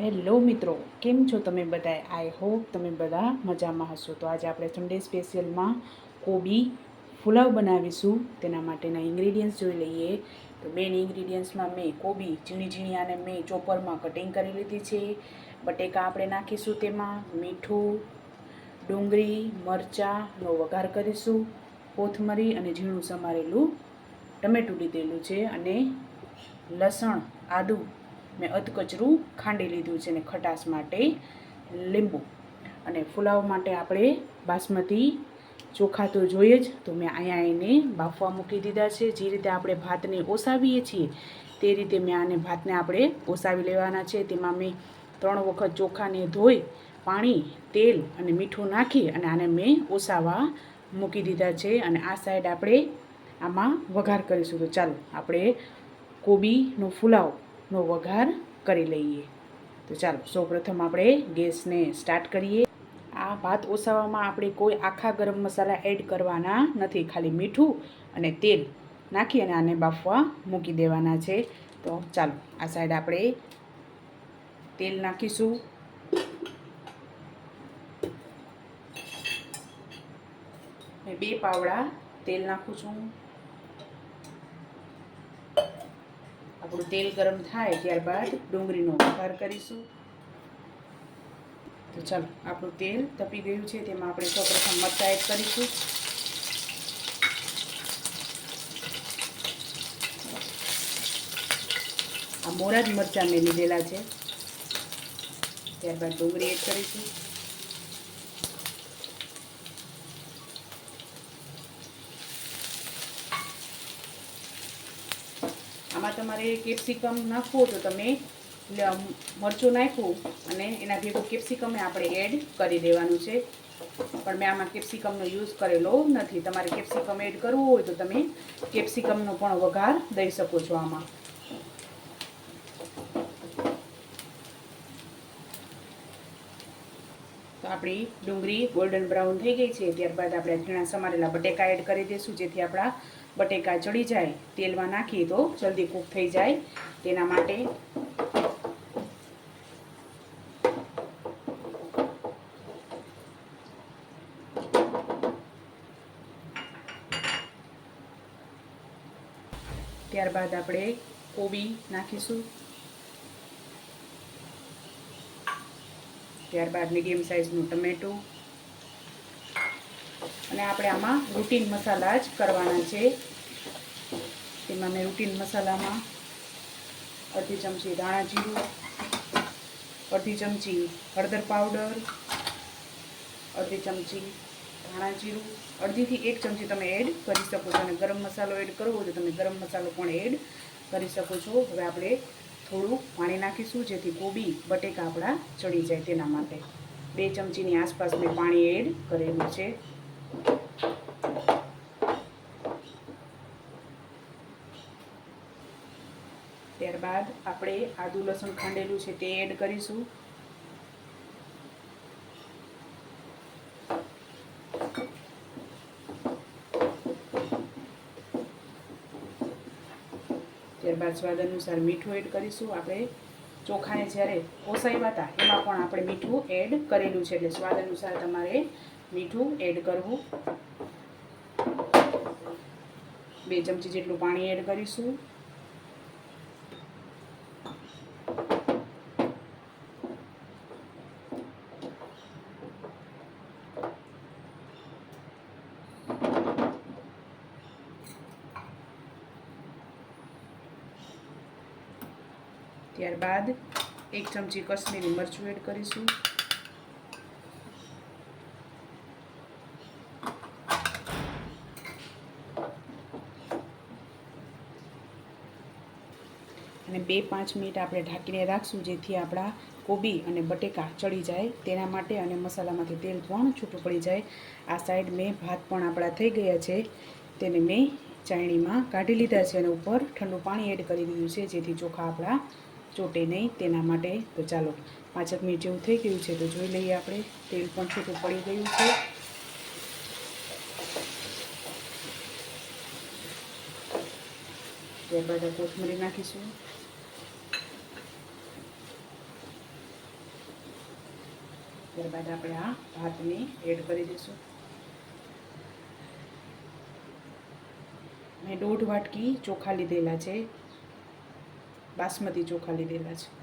Hello મિત્રો, કેમ છો તમે બધા આઈ હોપ તમે બધા મજામાં હશો. તો આજે આપણે સન્ડે સ્પેશિયલમાં કોબી પુલાવ બનાવીશું. તેના માટેના ઇન્ગ્રીડિયન્ટ્સ જોઈ લઈએ. તો મેન ઇન્ગ્રીડિયન્ટ્સમાં મેં કોબી, ઝીણી ઝીણી અને મેં ચોપરમાં કટિંગ કરી લીધી છે. બટેકા આપણે નાખીશું તેમાં, મીઠું, ડુંગળી મરચાંનો વઘાર કરીશું, કોથમરી અને ઝીણું સમારેલું ટમેટું લીધેલું છે અને લસણ, આદું મેં અધકચરું ખાંડી લીધું છે અને ખટાશ માટે લીંબુ. અને ફુલાવ માટે આપણે બાસમતી ચોખા તો જોઈએ જ, તો મેં અહીંયા એને બાફવા મૂકી દીધા છે. જે રીતે આપણે ભાતને ઓસાવીએ છીએ, તે રીતે મેં આને ભાતને આપણે ઓસાવી લેવાના છે. તેમાં મેં ત્રણ વખત ચોખાને ધોઈ, પાણી, તેલ અને મીઠું નાખી અને આને મેં ઓસાવા મૂકી દીધા છે. અને આ સાઈડ આપણે આમાં વઘાર કરીશું. તો ચાલો, આપણે કોબીનો પુલાવનો વઘાર કરી લઈએ. તો ચાલો, સૌપ્રથમ આપણે ગેસને સ્ટાર્ટ કરીએ. આ ભાત ઓસાવામાં આપણે કોઈ આખા ગરમ મસાલા એડ કરવાના નથી. ખાલી મીઠું અને તેલ નાખી અને આને બાફવા મૂકી દેવાના છે. તો ચાલો, આ સાઈડ આપણે તેલ નાખીશું. બે પાવડા તેલ નાખું છું. આપણું તેલ ગરમ થાય ત્યારબાદ ડુંગળીનો વઘાર કરીશું. તો ચાલો, આપણું તેલ તપી ગયું છે, તેમાં આપણે સૌપ્રથમ મરચાં એડ કરીશું. આ મોરા જ મરચાં મેં લીધેલા છે. ત્યારબાદ ડુંગળી એડ કરીશું. આમાં તમારે કેપ્સિકમ નાખવો તો તમે મરચું નાખ્યું અને એના ભેગું કેપ્સિકમે આપણે એડ કરી દેવાનું છે. પણ મેં આમાં કેપ્સિકમનો યુઝ કરેલો નથી. તમારે કેપ્સિકમ એડ કરવું હોય તો તમે કેપ્સિકમનો પણ વઘાર દઈ શકો છો આમાં. તો આપણી ડુંગળી ગોલ્ડન બ્રાઉન થઈ ગઈ છે. ત્યારબાદ આપણે ઝીણા સમારેલા બટેકા એડ કરી દઈશું જેથી આપણા બટેકા ચડી જાય, તેલમાં નાખીએ તો જલ્દી કૂક થઈ જાય. તેના માટે ત્યારબાદ આપણે કોબી નાખીશું. ત્યારબાદ મીડિયમ સાઇઝનું ટમેટું. અને આપણે આમાં રૂટીન મસાલા જ કરવાના છે. તેમાં મેં રૂટીન મસાલામાં અડધી ચમચી ધાણા જીરું, અડધી ચમચી હળદર પાવડર અડધી ચમચી ધાણા જીરું, અડધીથી એક ચમચી તમે એડ કરી શકો છો. અને ગરમ મસાલો એડ કરવો હોય તો તમે ગરમ મસાલો પણ એડ કરી શકો છો. હવે આપણે થોડું પાણી નાખીશું, જેથી કોબી, બટેકા આપણા ચડી જાય તેના માટે. બે ચમચીની આસપાસ મેં પાણી એડ કરેલું છે. ત્યારબાદ આપણે આદુ લસણ ખાંડેલું છે તે એડ કરીશું. ત્યારબાદ સ્વાદ અનુસાર મીઠું એડ કરીશું. આપણે ચોખાને જ્યારે ઓસાવ્યા હતા એમાં પણ આપણે મીઠું એડ કરેલું છે. એટલે સ્વાદ અનુસાર તમારે મીઠું એડ કરવું. બે ચમચી જેટલું પાણી એડ કરીશું. ત્યારબાદ એક ચમચી કશ્મીરી મરચું એડ કરીશું. અને બે પાંચ મિનિટ આપણે ઢાંકીને રાખશું જેથી આપણા કોબી અને બટેકા ચડી જાય તેના માટે અને મસાલામાંથી તેલ પણ છૂટું પડી જાય. આ સાઈડ મેં ભાત પણ આપણા થઈ ગયા છે. તેને મેં ચાયણીમાં કાઢી લીધા છે અને ઉપર ઠંડુ પાણી એડ કરી દીધું છે જેથી ચોખા આપણા ચોટે નહીં તેના માટે. તો ચાલો પાંચક મિનિટ જેવું થઈ ગયું છે તો જોઈ લઈએ આપણે. તેલ પણ છૂટું પડી ગયું છે. ત્યારબાદ આ કોથમરી નાખીશું. ત્યારબાદ આપણે આ ભાતને એડ કરી દઈશું. મેં દોઢ વાટકી ચોખા લીધેલા છે. બાસમતી ચોખા લીધેલા છે.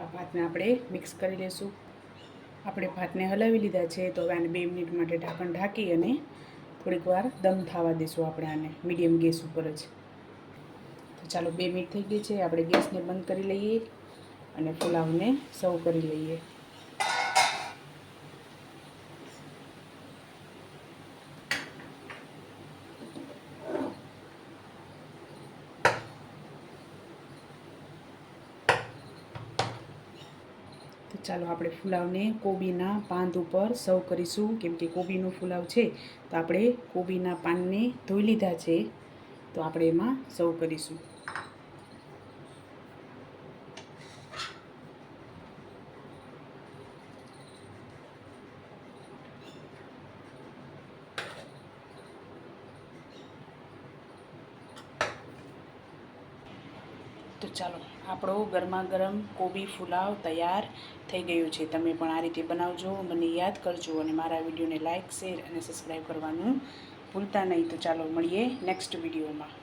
આ ભાતને આપણે મિક્સ કરી લઈશું આપણે ભાતને હલાવી લીધા છે, તો હવે આને બે મિનિટ માટે ઢાંકણ ઢાંકી અને થોડીક વાર દમ થવા દઈશું આપણે આને મીડિયમ ગેસ ઉપર જ. તો ચાલો બે મિનિટ થઈ ગઈ છે, આપણે ગેસને બંધ કરી લઈએ અને પુલાવને સર્વ કરી લઈએ. ચાલો આપણે ફુલાવને કોબીના પાંદ ઉપર સર્વ કરીશું. કેમ કે કોબીનો ફુલાવ છે, તો આપણે કોબીના પાનને ધોઈ લીધા છે, તો આપણે એમાં સર્વ કરીશું. તો ચાલો, આપણો ગરમા ગરમ કોબી ફુલાવ તૈયાર થઈ ગયું છે. તમે પણ આ રીતે બનાવજો, મને યાદ કરજો અને મારા વિડીયોને લાઇક શેર અને સબસ્ક્રાઈબ કરવાનું ભૂલતા નહીં. તો ચાલો, મળીએ નેક્સ્ટ વિડીયોમાં.